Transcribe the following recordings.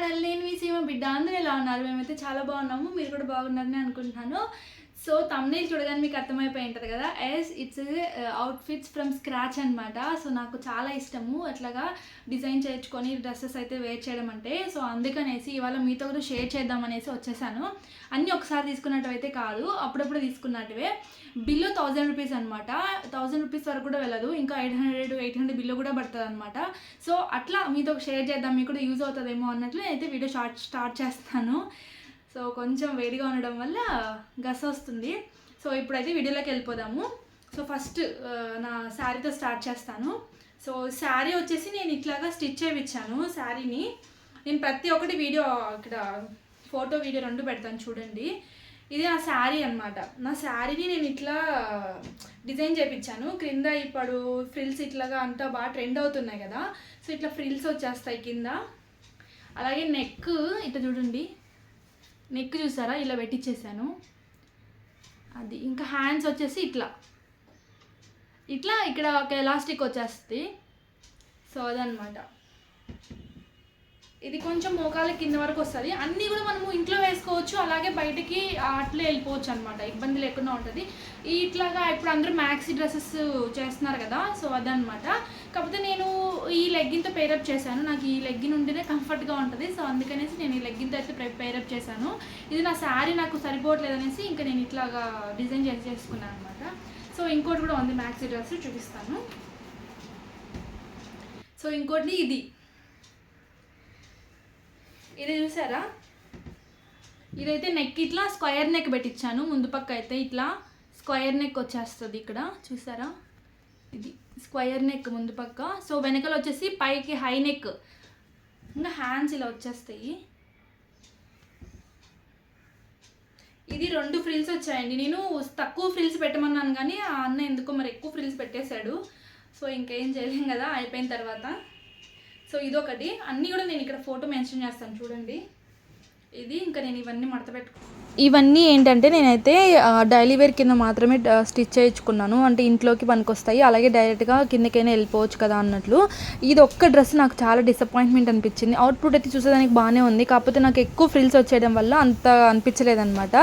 Channel నేను మీ సీమ బిడ్డ. అందరూ ఎలా ఉన్నారు? మేమైతే చాలా బాగున్నాము. మీరు కూడా బాగున్నారని అనుకుంటున్నాను. సో తమ్నేల్ చూడగానే మీకు అర్థమైపోయి ఉంటుంది కదా. Yes it's outfits from scratch అనమాట సో నాకు చాలా ఇష్టము. అట్లాగా డిజైన్ చేయించుకొని డ్రెస్సెస్ అయితే వేర్ చేయడం అంటే. సో అందుకనేసి ఇవాళ మీతో కూడా షేర్ చేద్దాం అనేసి వచ్చేసాను. అన్నీ ఒకసారి తీసుకున్నట్టు అయితే కాదు అప్పుడప్పుడు తీసుకున్నట్టువే. బిల్లు థౌజండ్ రూపీస్ అనమాట థౌజండ్ రూపీస్ వరకు కూడా వెళ్ళదు. ఇంకా eight hundred eight hundred bill కూడా పడుతుంది అనమాట సో అట్లా మీతో షేర్ చేద్దాం. మీకు కూడా యూజ్ అవుతుందేమో అన్నట్లు అయితే వీడియో స్టార్ట్ స్టార్ట్ చేస్తాను. సో కొంచెం వేడిగా ఉండడం వల్ల గస వస్తుంది. సో ఇప్పుడైతే వీడియోలోకి వెళ్ళిపోదాము. సో ఫస్ట్ నా శారీతో స్టార్ట్ చేస్తాను. సో శారీ వచ్చేసి నేను ఇట్లాగా స్టిచ్ చేయించాను శారీని. నేను ప్రతి ఒక్కటి వీడియో ఇక్కడ ఫోటో వీడియో రెండు పెడతాను చూడండి. ఇది నా శారీ అనమాట నా శారీని నేను ఇట్లా డిజైన్ చేయించాను క్రింద ఇప్పుడు ఫ్రిల్స్ ఇట్లాగా అంతా బాగా ట్రెండ్ అవుతున్నాయి కదా. సో ఇట్లా ఫ్రిల్స్ వచ్చేస్తాయి కింద. అలాగే నెక్ ఇట్లా చూడండి. నెక్ చూసారా? ఇలా పెట్టించేసాను అది ఇంకా హ్యాండ్స్ వచ్చేసి ఇట్లా. ఇట్లా ఇక్కడ ఒక ఎలాస్టిక్ వచ్చేస్తుంది. సో అదనమాట ఇది కొంచెం మోకాల కింద వరకు వస్తుంది. అన్నీ కూడా మనము ఇంట్లో వేసుకోవచ్చు. అలాగే బయటకి అట్లే వెళ్ళిపోవచ్చు అనమాట ఇబ్బంది లేకుండా ఉంటుంది. ఇట్లాగా ఇప్పుడు అందరూ మ్యాక్సీ డ్రెస్సెస్ చేస్తున్నారు కదా. సో అదనమాట కాకపోతే నేను ఈ లెగ్గిన్తో పేరప్ చేశాను. నాకు ఈ లెగ్గిన్ ఉంటేనే కంఫర్ట్గా ఉంటుంది. సో అందుకనేసి నేను ఈ లెగ్గిన్తో అయితే పేరప్ చేశాను. ఇది నా శారీ నాకు సరిపోవట్లేదు అనేసి ఇంకా నేను ఇట్లాగా డిజైన్ చేసి చేసుకున్నాను అనమాట సో ఇంకోటి కూడా ఉంది మ్యాక్సీ డ్రెస్ చూపిస్తాను. సో ఇంకోటి ఇది. ఇది చూసారా? ఇదైతే నెక్ ఇట్లా స్క్వయర్ నెక్ పెట్టించాను ముందు పక్క అయితే ఇట్లా స్క్వయర్ నెక్ వచ్చేస్తుంది ఇక్కడ. చూసారా? ఇది స్క్వయర్ నెక్ ముందు పక్క. సో వెనకలు వచ్చేసి పైకి హై నెక్. ఇంకా హ్యాండ్స్ ఇలా వచ్చేస్తాయి. ఇది రెండు ఫ్రిల్స్ వచ్చాయండి. నేను తక్కువ ఫ్రిల్స్ పెట్టమన్నాను కానీ ఆ అన్న ఎందుకో మరి ఎక్కువ ఫ్రిల్స్ పెట్టేశాడు. సో ఇంకేం చేయలేం కదా అయిపోయిన తర్వాత. సో ఇదొకటి. అన్నీ కూడా నేను ఇక్కడ ఫోటో మెన్షన్ చేస్తాను. చూడండి. ఇది ఇంకా నేను ఇవన్నీ మడత పెట్టుకున్నాను ఇవన్నీ ఏంటంటే నేనైతే డైలీ వేర్ కింద మాత్రమే స్టిచ్ చేయించుకున్నాను. అంటే ఇంట్లోకి పనికొస్తాయి. అలాగే డైరెక్ట్గా కిందకైనా వెళ్ళిపోవచ్చు కదా అన్నట్లు. ఇది ఒక్క డ్రెస్ నాకు చాలా డిసప్పాయింట్మెంట్ అనిపించింది. అవుట్పుట్ అయితే చూసేదానికి బాగానే ఉంది. కాకపోతే నాకు ఎక్కువ ఫ్రిల్స్ వచ్చేయడం వల్ల అంత అనిపించలేదన్నమాట.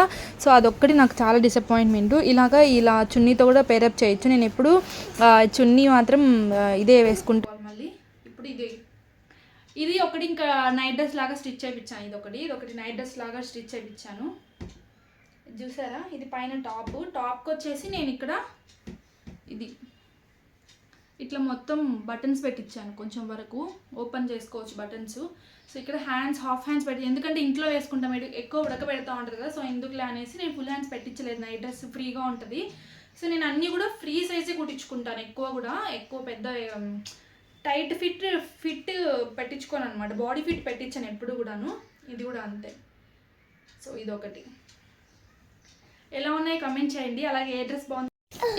సో అదొక్కటి నాకు చాలా డిసప్పాయింట్మెంట్ ఇలాగా ఇలా చున్నీతో కూడా పేరప్ చేయొచ్చు. నేను ఎప్పుడు చున్నీ మాత్రం ఇదే వేసుకుంటాను మళ్ళీ ఇప్పుడు ఇది. ఇది ఒకటి ఇంకా నైట్ డ్రెస్ లాగా స్టిచ్ చేయించాను. ఇది ఒకటి ఇది ఒకటి నైట్ డ్రెస్ లాగా స్టిచ్ చేయించాను. చూసారా? ఇది పైన టాప్. టాప్కి వచ్చేసి నేను ఇక్కడ ఇది ఇట్లా మొత్తం బటన్స్ పెట్టించాను కొంచెం వరకు. ఓపెన్ చేసుకోవచ్చు బటన్స్. సో ఇక్కడ హ్యాండ్స్ హాఫ్ హ్యాండ్స్ పెట్టి ఎందుకంటే ఇంట్లో వేసుకుంటాం. ఎడు- ఎక్కువ ఉడకబెడతా ఉంటుంది కదా సో ఎందుకులే అనేసి నేను ఫుల్ హ్యాండ్స్ పెట్టించలేదు. నైట్ డ్రెస్ ఫ్రీగా ఉంటుంది. సో నేను అన్నీ కూడా ఫ్రీ సైజే కుట్టించుకుంటాను. ఎక్కువ కూడా ఎక్కువ పెద్ద టైట్ ఫిట్ ఫిట్ పెట్టించుకోను అనమాట బాడీ ఫిట్ పెట్టించాను ఎప్పుడు కూడాను. ఇది కూడా అంతే. సో ఇది ఒకటి ఎలా ఉన్నాయి? కమెంట్ చేయండి. అలాగే ఏ డ్రెస్ బాగుంది?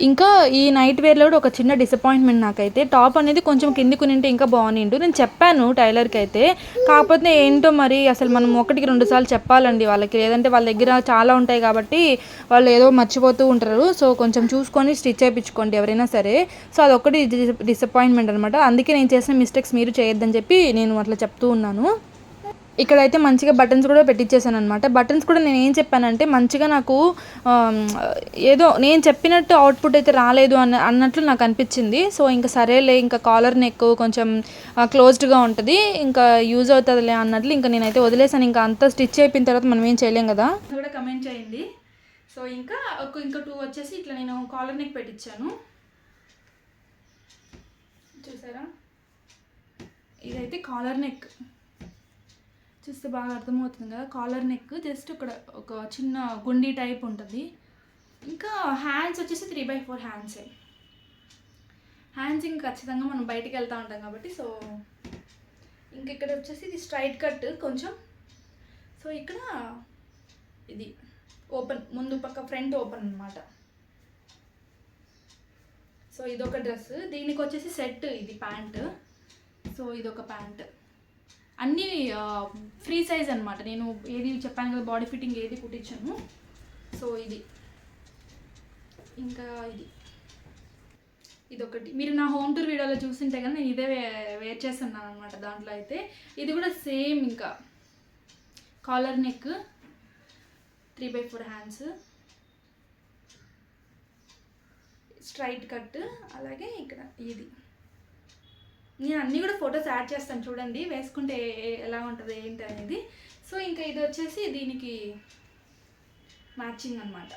ఇంకా ఈ నైట్ వేర్లో కూడా ఒక చిన్న డిసప్పాయింట్మెంట్ నాకైతే. టాప్ అనేది కొంచెం కిందికి నింటే ఇంకా బాగునిండు నేను చెప్పాను టైలర్కి అయితే. కాకపోతే ఏంటో మరి అసలు మనం ఒకటికి రెండు సార్లు చెప్పాలండి వాళ్ళకి. లేదంటే వాళ్ళ దగ్గర చాలా ఉంటాయి కాబట్టి వాళ్ళు ఏదో మర్చిపోతూ ఉంటారు. సో కొంచెం చూసుకొని స్టిచ్ చేయించుకోండి ఎవరైనా సరే. సో అదొకటి డిసప్పాయింట్మెంట్ అనమాట అందుకే నేను చేసిన మిస్టేక్స్ మీరు చేయొద్దని చెప్పి నేను అట్లా చెప్తూ ఉన్నాను. ఇక్కడైతే మంచిగా బటన్స్ కూడా పెట్టించేసాను అనమాట బటన్స్ కూడా నేను ఏం చెప్పానంటే మంచిగా నాకు ఏదో నేను చెప్పినట్టు అవుట్పుట్ అయితే రాలేదు అన్న అన్నట్లు నాకు అనిపించింది. సో ఇంకా సరేలే ఇంకా కాలర్ నెక్ కొంచెం క్లోజ్డ్గా ఉంటుంది. ఇంకా యూజ్ అవుతుందిలే అన్నట్లు ఇంకా నేనైతే వదిలేసాను. ఇంకా అంతా స్టిచ్ అయిపోయిన తర్వాత మనం ఏం చేయలేం కదా? కూడా కమెంట్ చేయండి. సో ఇంకా ఇంకా టూ వచ్చేసి ఇట్లా నేను కాలర్ నెక్ పెట్టించాను చూసారా? ఇదైతే కాలర్ నెక్ చూస్తే బాగా అర్థమవుతుంది కదా. కాలర్ నెక్ జస్ట్ ఇక్కడ ఒక చిన్న గుండి టైప్ ఉంటుంది. ఇంకా హ్యాండ్స్ వచ్చేసి త్రీ బై ఫోర్ హ్యాండ్సే హ్యాండ్స్ ఇంకా ఖచ్చితంగా మనం బయటికి వెళ్తూ ఉంటాం కాబట్టి సో ఇంక ఇక్కడ వచ్చేసి ఇది స్ట్రైట్ కట్ కొంచెం. సో ఇక్కడ ఇది ఓపెన్ ముందు పక్క ఫ్రంట్ ఓపెన్ అనమాట సో ఇదొక డ్రెస్ దీనికి వచ్చేసి సెట్ ఇది ప్యాంట్. సో ఇదొక ప్యాంట్. అన్నీ ఫ్రీ సైజ్ అనమాట నేను ఏది చెప్పాను కదా బాడీ ఫిట్టింగ్ ఏది కుట్టించాను. సో ఇది. ఇంకా ఇది. ఇదొకటి. మీరు నా హోమ్ టూర్ వీడియోలో చూసింటే కానీ నేను ఇదే వేర్ చేస్తున్నాను అనమాట దాంట్లో అయితే. ఇది కూడా సేమ్ ఇంకా. Collar neck three by four hands. Straight cut అలాగే ఇక్కడ ఇది. నేను అన్నీ కూడా ఫొటోస్ యాడ్ చేస్తాను చూడండి వేసుకుంటే ఎలా ఉంటుంది ఏంటి అనేది. సో ఇంకా ఇది వచ్చేసి దీనికి మ్యాచింగ్ అనమాట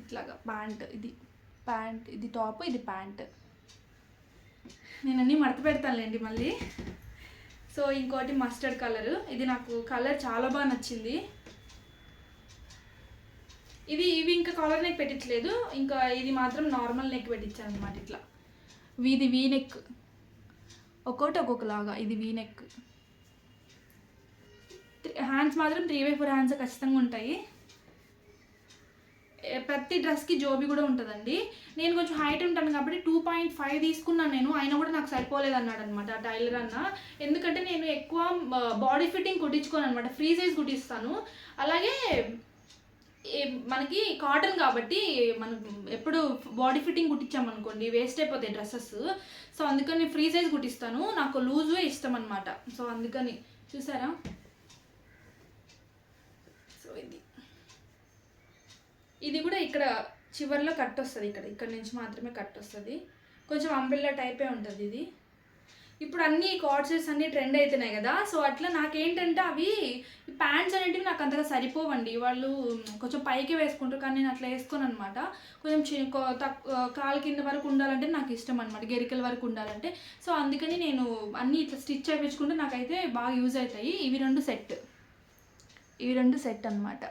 ఇట్లాగా ప్యాంట్ ఇది ప్యాంట్ ఇది టాప్ ఇది ప్యాంట్. నేను అన్నీ మడత పెడతానులేండి మళ్ళీ. సో ఇంకోటి మస్టర్డ్ కలర్. ఇది నాకు కలర్ చాలా బాగా నచ్చింది. ఇది ఇవి ఇంకా కాలర్ నెక్ పెట్టించలేదు. ఇంకా ఇది మాత్రం నార్మల్ నెక్ పెట్టించాను అనమాట ఇట్లా. ఇది వీ నెక్. ఒక్కొక్కటి ఒక్కొక్కలాగా. ఇది వీ నెక్ హ్యాండ్స్ మాత్రం త్రీ బై ఫోర్ హ్యాండ్స్ ఖచ్చితంగా ఉంటాయి. ప్రతి డ్రెస్కి జోబీ కూడా ఉంటుందండి. నేను కొంచెం హైట్ ఉంటాను కాబట్టి టూ పాయింట్ ఫైవ్ తీసుకున్నాను నేను. అయినా కూడా నాకు సరిపోలేదు అన్నాడు అనమాట ఆ టైలర్ అన్న ఎందుకంటే నేను ఎక్కువ బాడీ ఫిట్టింగ్ కుట్టించుకోను అనమాట ఫ్రీ సైజ్ కుట్టిస్తాను. అలాగే మనకి కాటన్ కాబట్టి మనం ఎప్పుడు బాడీ ఫిట్టింగ్ కుట్టించామనుకోండి వేస్ట్ అయిపోతాయి డ్రెస్సెస్ సో అందుకని ఫ్రీ సైజ్ కుట్టిస్తాను. నాకు లూజ్ ఇష్టం అనమాట సో అందుకని. చూసారా? సో ఇది. ఇది కూడా ఇక్కడ చివర్లో కట్ వస్తుంది ఇక్కడ. ఇక్కడ నుంచి మాత్రమే కట్ వస్తుంది. కొంచెం అంబ్రెల్లా టైపే ఉంటుంది ఇది. ఇప్పుడు అన్ని కార్డ్సెస్ అన్ని ట్రెండ్ అవుతున్నాయి కదా. సో అట్లా నాకేంటంటే అవి ప్యాంట్స్ అనేటివి నాకు అంతగా సరిపోవండి. వాళ్ళు కొంచెం పైకి వేసుకుంటారు కానీ నేను అట్లా వేసుకోను అనమాట కొంచెం చి తక్కువ కాలు కింద వరకు ఉండాలంటే నాకు ఇష్టం అనమాట గెరికల వరకు ఉండాలంటే. సో అందుకని నేను అన్నీ ఇట్లా స్టిచ్ చేయించుకుంటే నాకైతే బాగా యూజ్ అవుతాయి. ఇవి రెండు సెట్ ఇవి రెండు సెట్ అన్నమాట.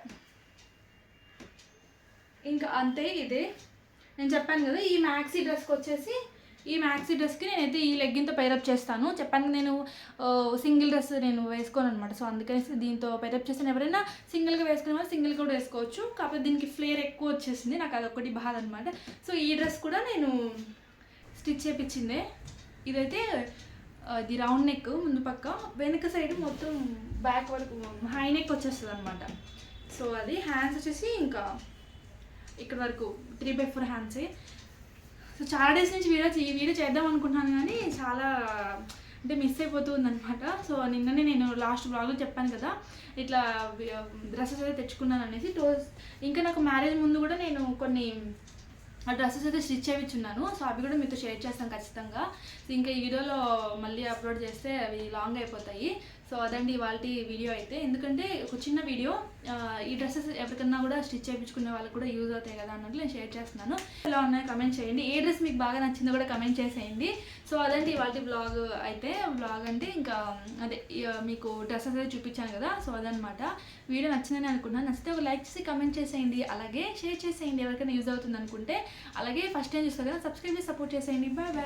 ఇంకా అంతే ఇదే. నేను చెప్పాను కదా ఈ మ్యాక్సీ డ్రెస్కి వచ్చేసి ఈ మ్యాక్సీ డ్రెస్కి నేనైతే ఈ లెగ్గింతో పైరప్ చేస్తాను. చెప్పాను నేను సింగిల్ డ్రెస్ నేను వేసుకోను అనమాట సో అందుకనేసి దీంతో పైరప్ చేస్తాను. ఎవరైనా సింగిల్గా వేసుకునే వాళ్ళు సింగిల్ కూడా వేసుకోవచ్చు. కాకపోతే దీనికి ఫ్లేర్ ఎక్కువ వచ్చేసింది. నాకు అదొకటి బాధ అనమాట సో ఈ డ్రెస్ కూడా నేను స్టిచ్ చేపించిందే ఇదైతే ఇది రౌండ్ నెక్ ముందు పక్క. వెనుక సైడ్ మొత్తం బ్యాక్ వరకు హై నెక్ వచ్చేస్తుంది అనమాట సో అది హ్యాండ్స్ వచ్చేసి ఇంకా ఇక్కడ వరకు త్రీ బై ఫోర్ హ్యాండ్సే సో చాలా డేస్ నుంచి వీడియో ఈ వీడియో చేద్దాం అనుకుంటున్నాను కానీ చాలా అంటే మిస్ అయిపోతుంది అనమాట సో నిన్ననే నేను లాస్ట్ బ్లాగ్లో చెప్పాను కదా ఇట్లా డ్రెస్సెస్ అయితే తెచ్చుకున్నాను అనేసి. టోస్ ఇంకా నాకు మ్యారేజ్ ముందు కూడా నేను కొన్ని ఆ డ్రెస్సెస్ అయితే స్టిచ్ చేయించున్నాను. సో అవి కూడా మీతో షేర్ చేస్తాను ఖచ్చితంగా. సో ఇంకా ఈ వీడియోలో మళ్ళీ అప్లోడ్ చేస్తే అవి లాంగ్ అయిపోతాయి. సో అదండి ఇవాళ వీడియో అయితే. ఎందుకంటే ఒక చిన్న వీడియో ఈ డ్రెస్సెస్ ఎవరికన్నా కూడా స్టిచ్ చేయించుకునే వాళ్ళకి కూడా యూజ్ అవుతాయి కదా అన్నట్లు నేను షేర్ చేస్తున్నాను. ఎలా ఉన్నాయో కమెంట్ చేయండి. ఏ డ్రెస్ మీకు బాగా నచ్చిందో కూడా కమెంట్ చేసేయండి. సో అదండి ఇవాళ బ్లాగ్ అయితే. బ్లాగ్ అంటే ఇంకా అదే మీకు డ్రెస్సెస్ అయితే చూపించాను కదా. సో అదనమాట వీడియో నచ్చిందని అనుకున్నాను నచ్చితే ఒక లైక్ చేసి కమెంట్ చేసేయండి. అలాగే షేర్ చేసేయండి ఎవరికైనా యూజ్ అవుతుంది అనుకుంటే. అలాగే ఫస్ట్ టైం చూస్తారు కదా సబ్స్క్రైబ్ చేసి సపోర్ట్ చేసేయండి. Bye bye